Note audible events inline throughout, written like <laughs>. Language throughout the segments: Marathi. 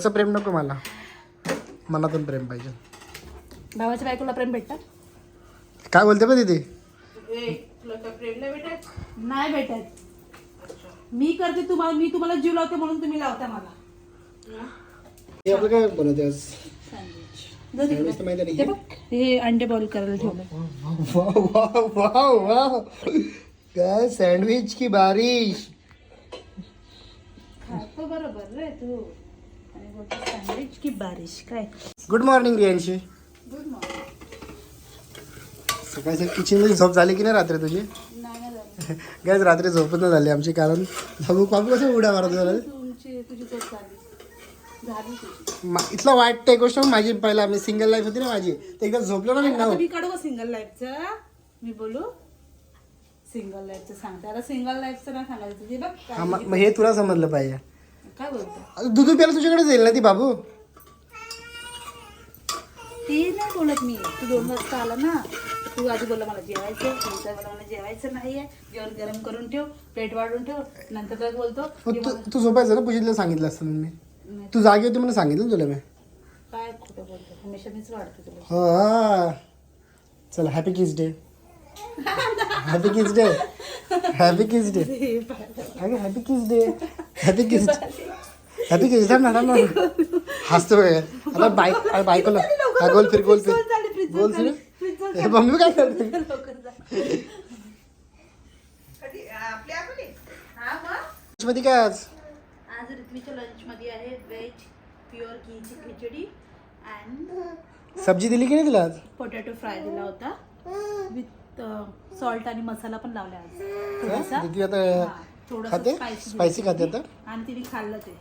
असं प्रेम नको मला. मनातून प्रेम पाहिजे. भावाच्या बायकोला प्रेम भेटतात? काय बोलते पण तिथे नाही भेटत? मी करते तुम्हाला मी तुम्हाला जीव लावते म्हणून तुम्ही लावता मला. हे आपलं काय बनवते आज? तर माहिती नाही. बघ हे अंडे बॉईल करायला ठेवलं वाव वाव वाव वाव. काय सँडविच की बारिश? खातो बरोबर रे तू. सँडविच की बारिश काय? Good morning Riyanshi good morning सकाळी सकाळी किचनमध्ये झोप झाली की नाही रात्री तुझी? नाही नाही झालं. काय रात्री झोपत नाही झाली आमची कारण बाबू बाबू कसं उड्या मारत झाला? तुमची तुझी झोप झाली. झाली तुझी. मा- इथलं वाईट एक गोष्ट माझी पहिला मी सिंगल लाईफ होती ना माझी ते एकदा झोपलो ना मी आता ना मी काढू सिंगल लाईफचं मी बोलू? सिंगल लाईफचं सांगते. आता सिंगल लाईफचं नाही सांगायचं. ते बघ हा, मग मग हे तुला समजलं पाहिजे. काय बोलतो? दूध प्यायला तुझ्याकडे जाईल ना ती बाबू? ते नाही बोलत मी. तू दोन वाजता आला ना तू आधी बोलला मला जेवायचं नंतर मला मला जेवायचं नाही आहे जेवण गरम करून ठेव प्लेट वाढून ठेव नंतर काय बोलतो. मग तू झोपायचं ना? पूजेला सांगितलं असतं मी. तू जागी होती म्हणून सांगितलं ना तुला मी. काय खोटं बोलतो? हमेशा मीच वाढते तुला. हा. चला happy kiss day happy kiss day happy kiss day अगे happy kiss day happy kiss happy kiss day ना ना हसतो बघ आता बाईक अरे बायकोला हा गोल फिर गोल फिर गोल फिर हे मम्मी काय करते मध्ये काय आज? आज ऋत्वीच्या लंचमध्ये आहे व्हेज प्युअर घीची खिचडी अँड सब्जी दिली की नाही तिला आज? पोटॅटो फ्राय दिला होता. विथ सॉल्ट आणि मसाला पण लावला आज. थोडासा. दीदी आता हा, थोडासा खाते? spicy स्पायसी खाते आता? आणि तिने खाल्लं ते.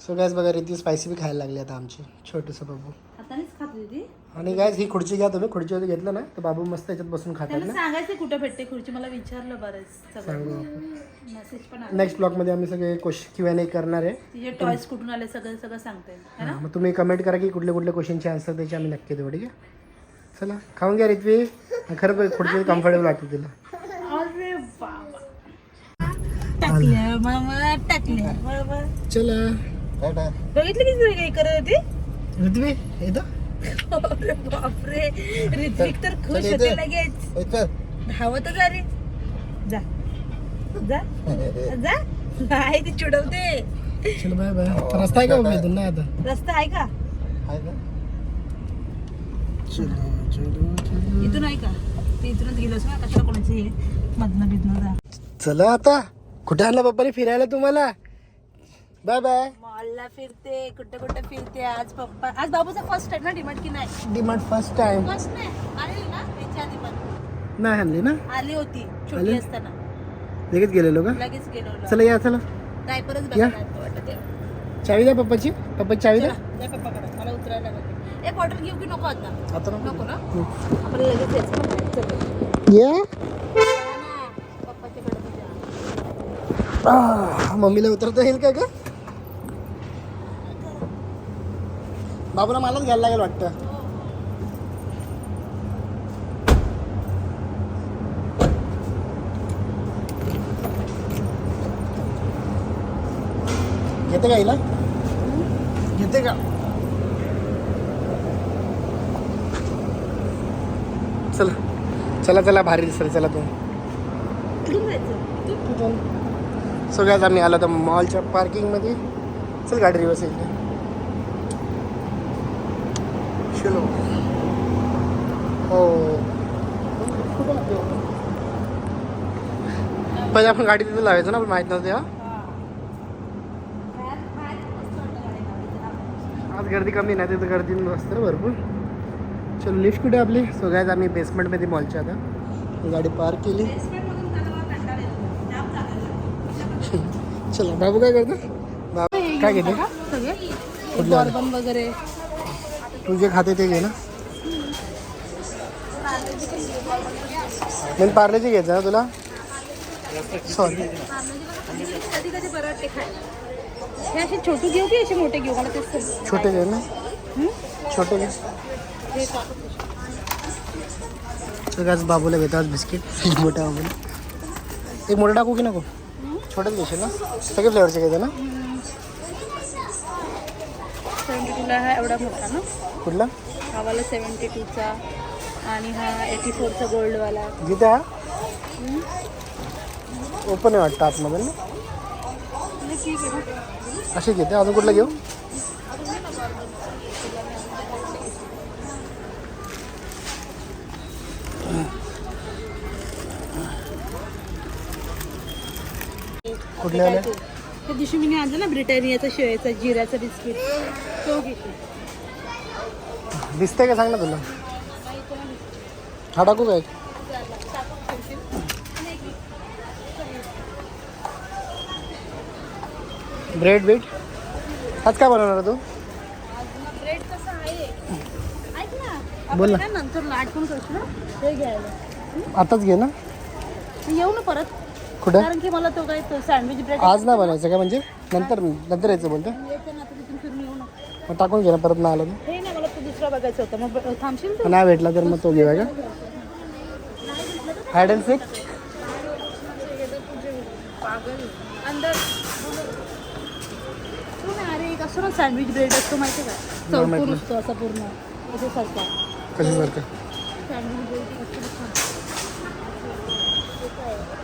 सो गॅस बघा रीती स्पायसी बी खायला लागली आता आमची. छोटंसं बाबू. हातानेच खात होती आणि गॅस ही खुर्ची घ्या तुम्ही. खुर्चीवर घेतलं ना? तर बाबू मस्त याच्यात बसून खातात त्याला ना? सांगायचं कुठं भेटते खुर्ची. मला विचारलं बरंच सगळं. सांगू आपण. मेसेज पण आला. नेक्स्ट ब्लॉगमध्ये आम्ही सगळे क्वेश्चन क्यू एन ए करणार आहे. तिचे कुठून आले सगळं सगळं सांगते. है ना? हा, मग तुम्ही कमेंट करा की कुठले कुठले क्वेश्चनचे आन्सर द्यायचे आम्ही नक्की देऊ. ठीक आहे? चला खाऊन घ्या रित्वी. खरं पण खुर्ची कम्फर्टेबल वाटते तिला. अरे मामा चला. बघितलं की काही करत होती? रित्वी येतो. अरे बापरे. ऋत्विक तर खुश होते लगेच. धावतच जा जा. जा. नाही ती चिडवते. चलो बाय बाय. रस्ता आहे का बाबा इथून नाही आता. रस्ता आहे का? चलो. इथून आहे का? ते इथूनच गेलोस ना कशाला कोणाचं हे? मधनं बिधनं जा. चला आता. कुठे आणला पप्पाने फिरायला तुम्हाला? बाय बाय मॉलला फिरते कुठे कुठे फिरते आज पप्पा? आज बाबूचा फर्स्ट टाइम ना डिमांड की नाही? डिमांड फर्स्ट टाइम फर्स्ट नाही आली ना? त्याच्या आधी पण. नाही आणली ना? आली होती आली? छोटी असताना. लगेच गेलेलो का? लगेच गेलो चला या चला. डायपरच या. बघायला वाटत. चावी द्या पप्पाची. पप्पाची चावी द्या. पप्पाकडे. मला उतरायला लागेल. एक बॉटल घेऊ की नको आता? आता नको? ना? आपण लगेच यायचं ना चल. या. चला ना, पप्पाच्याकडे तुझ्या. आह, मम्मीला उतरता येईल का ग? बाबूला मलाच घ्यायला लागेल वाटतं. घेते का हिला? घेते का? चला. चला चला भारी दिसलं चला तू. सगळ्याच सगळ्यात आम्ही आलो तर मॉलच्या पार्किंगमध्ये चल गाडी रिवर्स इकडे चलो हो. पहिले आपण गाडी तिथे लावायचो ना पण माहीत नव्हतं हा. आज गर्दी कमी नाही तिथं गर्दी असते ना भरपूर. चलो लिफ्ट कुठे आपली? सगळ्यात आम्ही बेसमेंटमध्ये मॉलच्या आता. गाडी पार्क केली. <laughs> चला बाबू काय करतो? बाबू काय घेते? कुठलं? वगैरे. तू जे खाते ते घे ना. मी पार्लेची घ्यायचं ना तुला? सॉरी छोटे घेऊ की असे मोठे घेऊ? मला तेच. छोटे घे ना? छोटे घे. सगळ्याच बाबूला घेतो आज बिस्किट. मोठ्या बाबूला एक मोठं टाकू की नको? छोटंच घेशील ना? सगळे फ्लेवरचे घ्यायचे ना? सेवन्टी टूला हा एवढा मोठा ना? कुठला? हा वाला सेवन्टी टूचा आणि हा एटी फोरचा गोल्डवाला. जिथे हा? ओपन आहे वाटतं आतमध्ये ना? ठीक आहे. ना असे घेते. अजून कुठलं घेऊ? कुठले आले त्या दिवशी मी आणलं ना ब्रिटानियाचा शेळ्याचा जिऱ्याचा बिस्किट. तो घेते दिसतंय का? सांग ना तुला. हा टाकू काय? Bread beet? आज काय बनवणार तू? ब्रेड कसं आहे. ऐक ना बोल ना. नंतर लाट पण करतो ना ते घ्यायला. आताच घे ना. येऊ ना परत. कुठं? कारण की मला तो काय सँडविच ब्रेड आज नाही बनायचं का म्हणजे? नंतर नंतर यायचं बोलतं. येते ना आता तिथून फिरून येऊ ना मग टाकून घे ना परत नाही आलं तर. हे ना मला तो दुसरा बघायचा होता. मग ब- थांबशील तू? नाही भेटला तर मग तो घेऊया का? हायड अँड सिक पागल. अंदर. तू ना अरे एक असतो ना सँडविच ब्रेड असतो माहिती का? चौकोन माहिती. असतो असा पूर्ण. असं सारखा. कशासारखं? सँडविच ब्रेड असतो बघ. ना. हे काय आहे?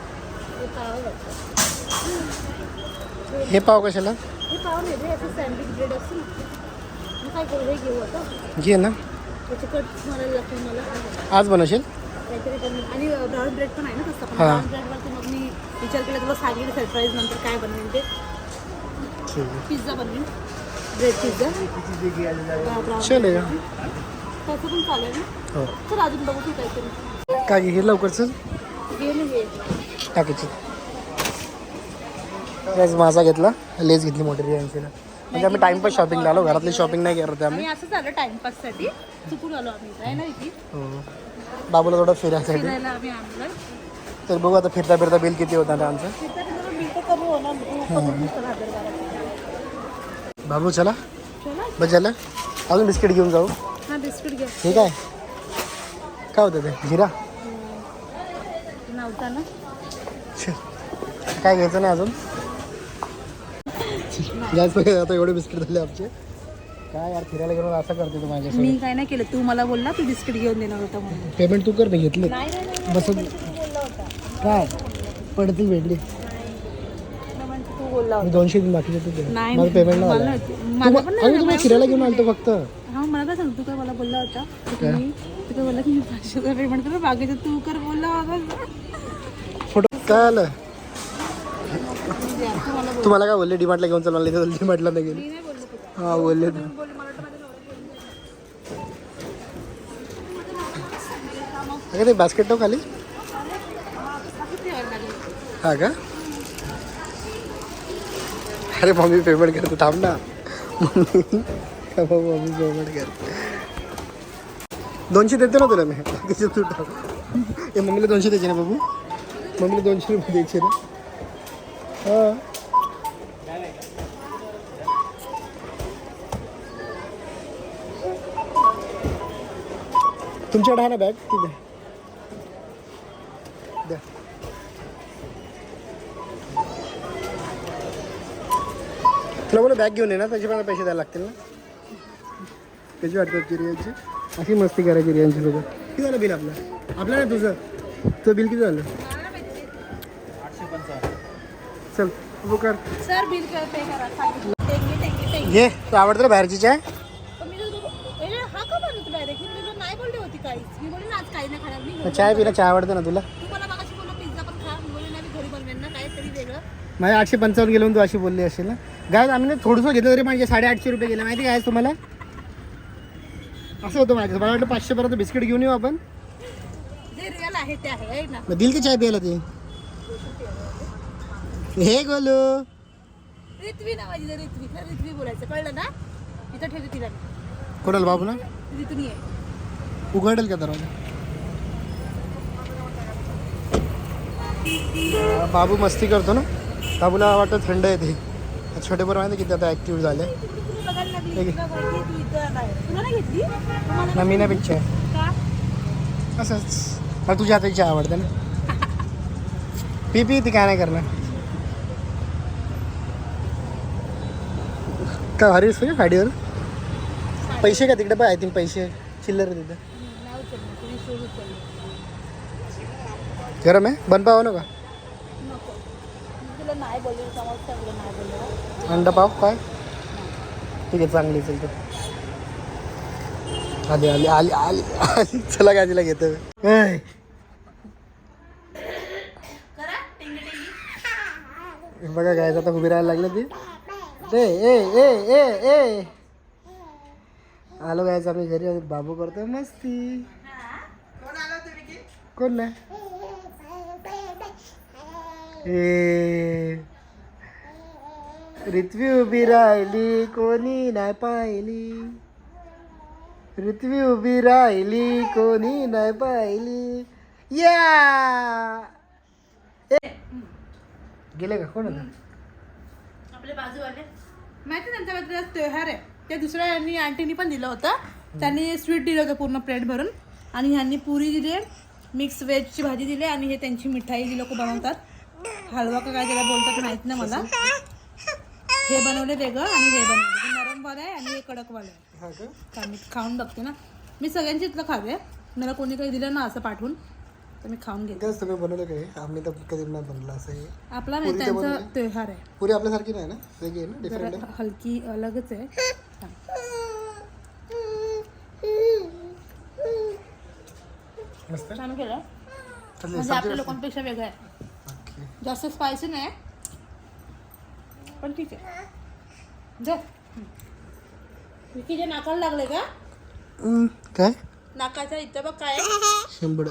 हे पाव. हे पाव कशाला? हे पाव नाही रे असं सँडविच ब्रेड असतो मी काय करू हे घेऊ आता. घे ना. त्याचे कट मला लागतो मला. आज बनवशील? काहीतरी आणि ब्राऊन ब्रेड पण आहे ना तसं. पण. ब्राऊन ब्रेडवरती मग मी विचार केला तुला सांगेल सरप्राईज नंतर काय बनवेन ते. पिझ्झा बनवेन. ब्रेड पिझ्झा चलेगा तसं पण चालेल ना. हो. चल अजून बघू की काहीतरी. काय घे हे लवकर चल. घे ना घे. टाकायची. आज माझा घेतला. लेस घेतली मोठी रियांशीला म्हणजे आम्ही टाइमपास शॉपिंगला आलो. घरातली शॉपिंग नाही करत आम्ही. असं झालं टाइमपाससाठी चुकून आलो आम्ही हो. बाबूला थोडं फिरायसाठी तर बघू आता फिरता फिरता बिल किती होतं आमचं. बाबू चला. झालं. अजून बिस्किट घेऊन जाऊ. बिस्किट ठीक आहे. काय होतं ते? जिरा? नव्हता ना. काय घ्यायचं नाही अजून? जास्त काय आता एवढे बिस्किट झाले आमचे. काय यार फिरायला गेलो असं करते तू माझ्यासोबत. मी काय नाही केलं तू मला बोलला तू बिस्किट घेऊन देणार होता म्हणून. पेमेंट तू कर घेतले. नाही नाही नाही बस. बोलला होता. काय? पडतील भेटली म्हणजे तू बोलला मी दोनशे दिन बाकीचे तू दे. नाही, माझं पेमेंट मला नाही. मला तू- पण आम्ही तुम्हाला फिरायला घेऊन आलतो फक्त. हा मला काय सांग तू काय मला बोलला होता? की काय? तुम्ही तू काय बोलला की मी पाचशेचा पेमेंट करू? बाकीचं तू कर बोलला होता. काय आलं? तुम्हाला काय बोलले? डिमार्टला घेऊन चालू डिमार्टला नाही गेली. मी नाही बोललो हा बोलले अगं ते बास्केट टाक खाली? हा का? अरे मम्मी पेमेंट करते थांब ना. मम्मी मम्मी पेमेंट करते. दोनशे देते ना तुला मी. <laughs> बाकीचे तू टाक ए मम्मीला दोनशे द्यायचे ना बाबू? मम्मीला दोनशे रुपये द्यायचे ना? हाँ. तुमच्याकडे आहे ना बॅग ती द्या द्या. तुला बोला बॅग घेऊन ये ना त्याचे मला पैसे द्यायला लागतील ना? त्याची वाटतात रियांची अशी मस्ती करायची रियांची सोबत किती झालं बिल आपलं? आपलं नाही तुझं. तुझं बिल किती झालं? चल तू कर. सर बिल पे करा टेंगी टेंगी टेंगी. घे तू आवडतं बाहेरची चाय? पण मी ए, हा का म्हणतो डायरेक्टली मी तुला नाही बोलली होती काहीच. मी बोलली ना आज काही नाही खाणार मी मग चाय पिला चाय आवडतं ना तुला? तू मला मागाशी बोलला पिझ्झा पण खा. मी बोलली नाही मी घरी बनवेन ना काहीतरी वेगळं. माझ्या आठशे पंचावन्न गेलो तू अशी बोलली असेल ना? गाय आम्ही ना थोडंसं घेतलं तरी माझे साडेआठशे रुपये गेले. माहिती काय तुम्हाला? असं होतं माझं मला वाटलं पाचशे पर्यंत बिस्किट घेऊन येऊ आपण. जे रिअल आहे ते आहे है ना? मग दिल की चाय प्यायला ते? हे गोलू. रित्वी ना माझी जर रित्वी खरं रित्वी बोलायचं कळलं ना? इथं ठेवते तिला कोणाला बाबू ना रितून ये उघडेल का दरवाजा? बाबू मस्ती करतो ना? बाबूला वाटतं थंड येते छोटे किती आता झाले. तू तुला माहिती आहे तू इथं काय तुला नाही घेतली? तुम्हाला ना मी नाही पिक्चर असंच. तुझ्या हाताची चहा आवडते ना. <laughs> पी पी ती काय नाही करणार. इतका भारी असतो का गाडीवर. पैसे का तिकडे पण आय थिंक पैसे चिल्लर तिथं. गरम आहे? बन पाव नका. अंडा पाव काय? ठीक आहे चांगली चल तर. आली आली आली आली आली. चला गाजीला घेतो. बघा काय आता उभी राहायला लागलं ती. ए ए ए ए ए. आलो गायचं आम्ही घरी आणि बाबू करतोय मस्ती. कोण ना ए. पृथ्वी उभी राहिली कोणी नाही पाहिली. पृथ्वी उभी राहिली कोणी नाही पाहिली. या! ए, गेले का? कोण आपले बाजूवाले. माहिती त्यांच्याबद्दल आज त्योहार आहे. ते दुसऱ्या यांनी आंटीनी पण दिलं होतं. त्यांनी स्वीट दिलं होतं पूर्ण प्लेट भरून. आणि ह्यांनी पुरी दिली मिक्स व्हेजची भाजी दिली आणि हे त्यांची मिठाई जी लोक बनवतात. हलवा का काय त्याला बोलतात माहीत नाही मला. हे बनवले वेगळं आणि हे बनवले. नरमवालं आहे आणि हे कडकवालं आहे. मी खाऊन बघते ना. मी सगळ्यांची इथलं खावे मला कोणी काही दिलं ना असं पाठवून. तर मी खाऊन घेते काय तुम्ही बनवलं काय आम्ही तर कधी नाही बनलं असं हे. आपला नाही त्यांचा त्योहार आहे. पुरी आपल्यासारखी नाही ना? वेगळी आहे ना जरा डिफरंट हलकी अलगच आहे. मस्त छान केलं. चालेल म्हणजे आपल्या लोकांपेक्षा वेगळं आहे. ओके. जास्त स्पायसी नाही. पण ठीक आहे. दर विकी जे नाकाला लागले का? हम्म, काय? नाकाच्या इथं बघ काय आहे? शंभर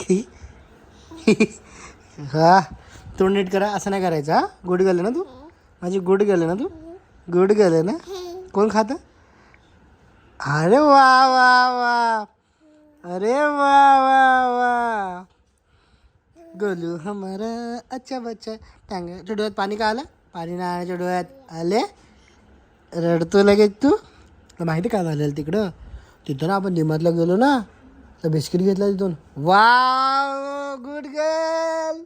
की? हा. तोंड नीट करा. असं नाही करायचं हा. गुड गेले ना तू? माझी गुड गेले ना तू? गुड गेले ना? कोण खात? अरे वा वा वा. अरे वा वा वा. गोलू हमारा अच्छा बच्चा. टांग. डोळ्यात पाणी का आलं? पाणी नाही आणायच्या डोळ्यात आले? रडतो लगेच तू? तुला माहिती का झालेलं तिकडं? तिथं ना आपण निमातला गेलो ना तर बिस्किट घेतला तिथून. वा गुड गर्ल.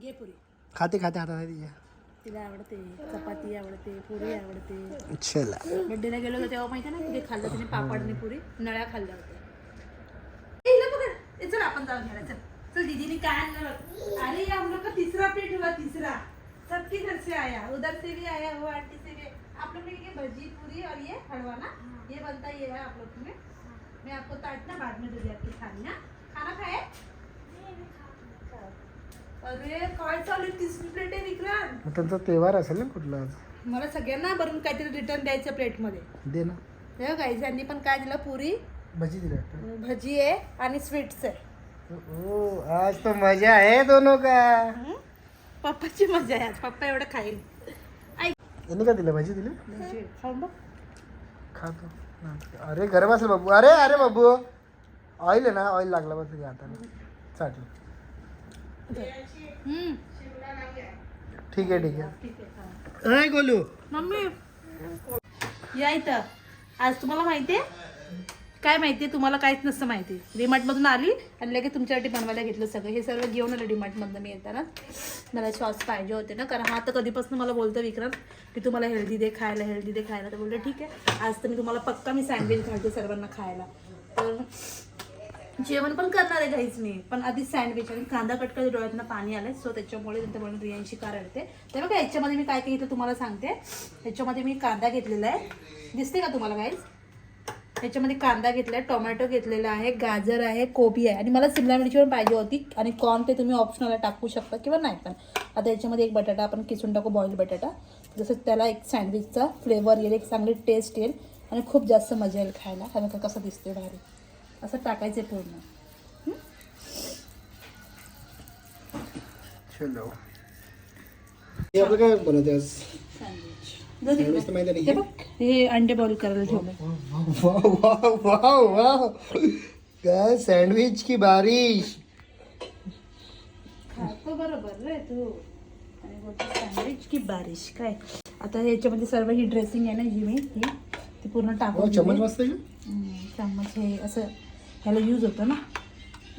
घे पुरी. खाते खाते हातात आहे तिच्या. तिला आवडते चपाती आवडते पुरी आवडते. चला. बड्डेला गेलो होतो तेव्हा माहिती ना खाल्लं तिने पापड आणि पुरी नळ्या खाल्ल्या होत्या. ए, हिला पकड. ए, चल आपण जाऊन घ्यायला. चल चल दीदीने काय आणलं बघ. अरे हम लोग का तीसरा प्लेट हुआ तीसरा. सबके घर से आया उधर से भी आया वो आंटी. आप लोग ने ये भजी पूरी और ये हलवा ना ये बनता ये है आप लोग में। मैं आपको ताट ना बाद में दे दी आपकी थाली हाँ। खाना खाए? अरे काय चालू? तिसरी प्लेट आहे विक्रांत. मग त्यांचा तेव्हार असेल ना कुठला आज? मला सगळ्यांना भरून काहीतरी रिटर्न द्यायचं प्लेटमध्ये. दे ना. तेव्हा गाईज यांनी पण काय दिलं पुरी भजी दिली वाटतं. भजी आहे आणि स्वीट्स आहे. ओ आज तो मजा आहे दोनों का? हं? पप्पाची मजा आहे आज. पप्पा एवढं खाईल. यांनी का दिलं? भजी दिली? बघ. खातो. अरे गरम असेल बाबू. अरे अरे बाबू. ऑइल आहे ना ऑइल लागला बस तुझ्या हाताने. चाटलं हं. ठीक आहे ठीक आहे. हा. अय गोलू. मम्मी. या इथं. आज तुम्हाला माहिती आहे काय माहिती आहे तुम्हाला काहीच नसतं माहिती. डीमार्टमधून आली आणि लगेच तुमच्यासाठी बनवायला घेतलं सगळं. हे सर्व घेऊन आलं डीमार्टमधनं मी येताना. मला सॉस पाहिजे होते ना कारण हा तर कधीपासून मला बोलतो विक्रांत की तुम्हाला हेल्दी दे खायला हेल्दी दे खायला. तर बोलतो ठीक आहे आज तर मी तुम्हाला पक्का मी सँडविच घालते सर्वांना खायला. तर जेवण पण करणार आहे घरीच मी पण आधी सँडविच आणि कांदा कट करते डोळ्यातनं पाणी आलं सो त्याच्यामुळे नंतर म्हणून रियांशी कार अडते तर बघा याच्यामध्ये मी काय काय घेतलं तुम्हाला सांगते. याच्यामध्ये मी कांदा घेतलेला आहे. दिसते का तुम्हाला काहीच याच्यामध्ये कांदा घेतलाय टोमॅटो घेतलेला आहे गाजर आहे कोबी आहे. आणि मला सिमला मिरची पण पाहिजे होती. आणि कॉर्न ते तुम्ही ऑप्शनला टाकू शकता किंवा नाही पण. आता याच्यामध्ये एक बटाटा आपण किसून टाकू बॉईल बटाटा. जसं त्याला एक सँडविचचा फ्लेवर येईल एक चांगली टेस्ट येईल. आणि खूप जास्त मजा येईल खायला. आणि का कसं दिसते भारी. असं टाकायचं आहे पूर्ण. चलो हे आपलं काय बनवते आज? तर माहिती हे बघ हे अंडे बॉईल करायला ठेवले वाव वाव वाव वाव. काय सँडविच की बारिश. खातो बरोबर रे तू. आणि बोलतो सँडविच की बारिश काय? आता ह्याच्यामध्ये सर्व ही ड्रेसिंग आहे ना जी मी ही. ती पूर्ण टाकून चम्मच दिली. मस्त आहे का? हम्म, चम्मच हे असं ह्याला यूज होतं ना.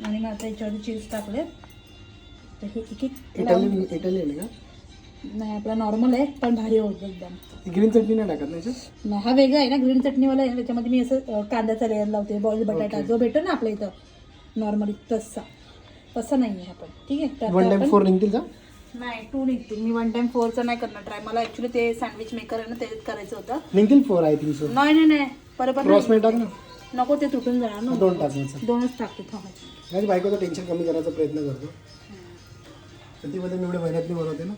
आणि मग आता याच्यावरती चीज टाकले आता हे एक एक इटालियन इटालियन आहे का? नाही आपला नॉर्मल आहे पण भारी होतं एकदम. ग्रीन चटणी नाही टाकत ना याच्यात? नाही, हा वेगळा आहे ना ग्रीन चटणीवाला आहे त्याच्यामध्ये मी असं अं, कांद्याचा लेअर लावते बॉईल बटाटा जो भेटतो ना आपल्या इथं नॉर्मली तसा. तसा नाही आहे आपण ठीक आहे? तर वन आता टाइम आपण- फोर निघतील का? नाही टू निघतील. मी वन टाइम फोरचं नाही करणार ट्राय मला ऍक्च्युली ते सँडविच मेकर आहे ना ते करायचं होतं. निघतील फोर आय थिंक सो नाही नाही नाही. बरोबर क्रॉस नाही. टाक ना. नको ते तुटून जाणार ना. दोन टाकायचं दोनच टाकते थांबा. माझी बायकोचं टेन्शन कमी करायचा प्रयत्न करतो. तर ती मध्ये मी एवढ्या महिन्यातली बनवते ना.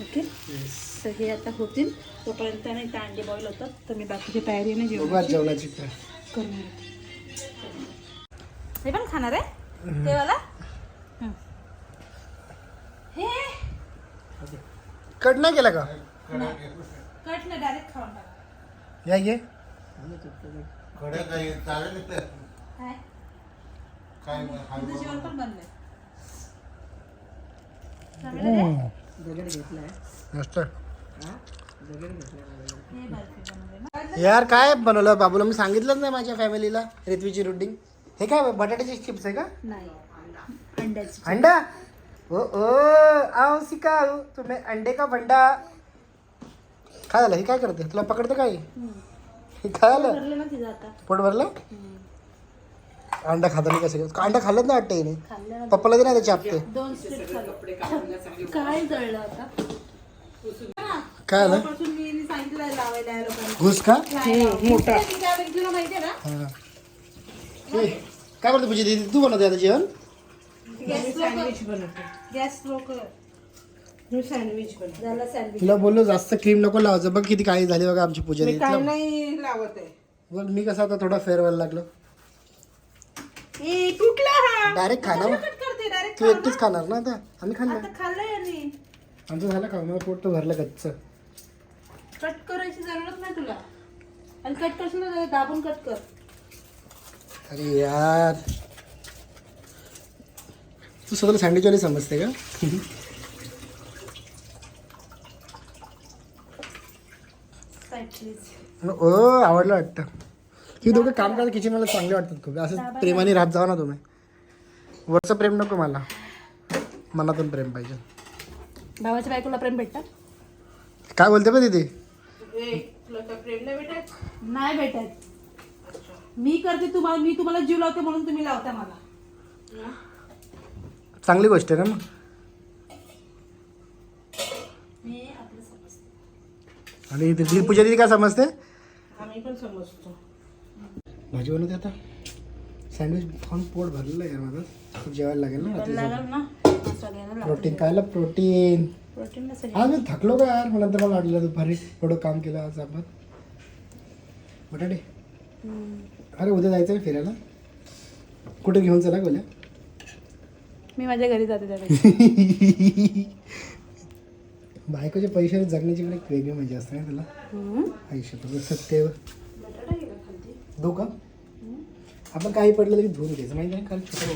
ओके तर हे आता होतील. तोपर्यंत नाही इथं अंडे बॉईल होतात. तर मी बाकीची तयारी नाही जेवणाची. करून. हे पण खाणार आहे? ते वाला हं. कट नाही केला का? कट नाही डायरेक्ट खाऊन टाका. या ये. तर काय? काय मग हा तुझं जेवण पण बनलंय मस्त. हे? यार काय बनवलं बाबूला मी सांगितलंच नाही माझ्या फॅमिलीला रित्वीची रुटीन हे काय बटाट्याचे चिप्स आहे का? नाही. अंड्याची अंडा? ओ ओ आओ सिकाऊ तुम्ही अंडे का भंडा? काय झालं? हे काय करते? तुला पकडते काय? हं. काय झालं? पोट भरलं. अंडा खाता नाही कसं अंडा खाल्लंच नाही वाटतं हिने? खाल्लं ना पप्पाला दे ना त्याचे दोन खाल्लं. काय जळलं आता? काय झालं? तेव्हापासून मी सांगितलं लावायला या लोकांना. घुस का? मोठा. तुला ना? हा. काय बोलतो पूजा दीदी? तू बनवते आता जेवण? गॅस गॅस स्लो कर सँडविच पण झाला सँडविच तुला बोललो जास्त क्रीम नको लावायचं. बघ किती काळी झाली बघा आमची पूजा मी काय दीदी नाही लावत आहे. बोल मी कसा आता थोडा फेअर व्हायला लागलो. ए तुटला हा? डायरेक्ट खाणार कट करते डायरेक्ट तू एकटीच खाणार ना. आता. आम्ही खाल्लं आता खाल्लंय यांनी. आमचं झालं का? मला पोट तर भरलं कच्च कट करायची जरूरत नाही तुला. आणि कट करशील ना दाबून कट कर. अरे यार. तू स्वतःला सँडविचवाली समजते का? ओ आवडलं वाटतं. ही दोघं काम करत किचन मला चांगले वाटतात खूप. असं प्रेमाने राहत जावा ना तुम्ही. वरचं प्रेम नको मला. मनातून प्रेम पाहिजे. भावाच्या बायकोला प्रेम भेटतात काय बोलते काय प्रेम नाही भेटत? नाही भेटत. मी करते तुम्हाला मी तुम्हाला जीव लावते म्हणून तुम्ही लावता मला. चांगली गोष्ट आहे ना मग. मी आपलं समजते. आणि तिथे पूजा दिदी काय समजते? आम्ही पण समजतो. भाजी बनवते आता. सँडविच खाऊन पोट भरलेलं आहे यार माझं. खूप जेवायला लागेल ना प्रोटीन खायला प्रोटीन आज मी थकलो का यार? मग नंतर मला वाटलं दुपारी. थोडं काम केलं आज आपण. बटाटे? अरे उद्या जायचं आहे फिरायला. कुठे घेऊन चला बोल्या मी माझ्या घरी जाते त्यावेळी. <laughs> बायकोचे पैसे जगण्याची पण एक वेगळी मजा असते ना तुला आयुष्यात सत्य धो का आपण काही पडलं तरी धुवून घ्यायचं. माहिती आहे काल छोटं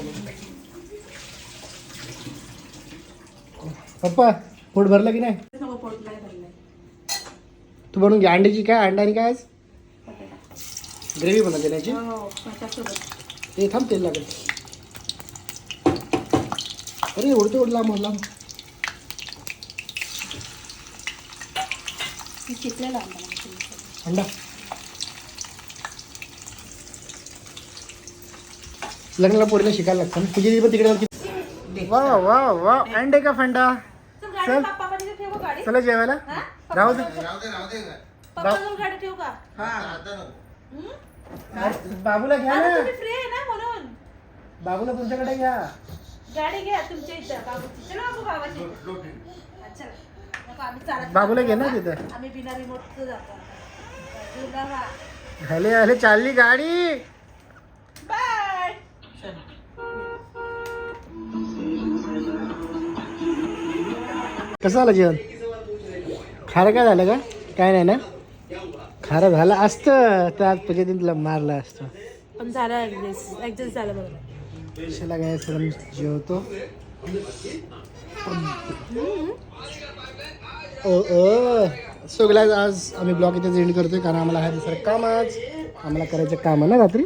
पप्पा पोट भरलं की नाही? नाही तू बनवून घ्या अंड्याची काय अंडा आणि काय आज? ग्रेव्ही बनवते त्याची ते थांब तेल लागेल. अरे उडते उडला मला मी शिकलेला आंबा अंडा. लग्नाला पोरीला शिकायला लागतं. ना तुझी पण तिकडे वा वा वा अंडे का फंडा? चल. चला जेवायला. हा? राहू दे. हं? बाबूला घ्या ना. तुम्ही फ्री आहे ना म्हणून? बाबूला तुमच्याकडे घ्या. गाडी घ्या तुमच्या इथं बाबूला घे ना तिथं. आम्ही बिना व्हा. हले हले चालली गाडी. कसं झालं जेवण? खारं काय झालं का? काय नाही ना? खारं झालं असतं तर आज पद्धतीने तुला मारलं असतं. पण झालं ऍडजस्ट ऍडजस्ट झालं बरोबर. कशाला काय जेवतो? ओ ओ. आज आम्ही ब्लॉग इथे एंड करतोय कारण आम्हाला हा दुसरं काम आज. आम्हाला करायचं काम आहे ना रात्री?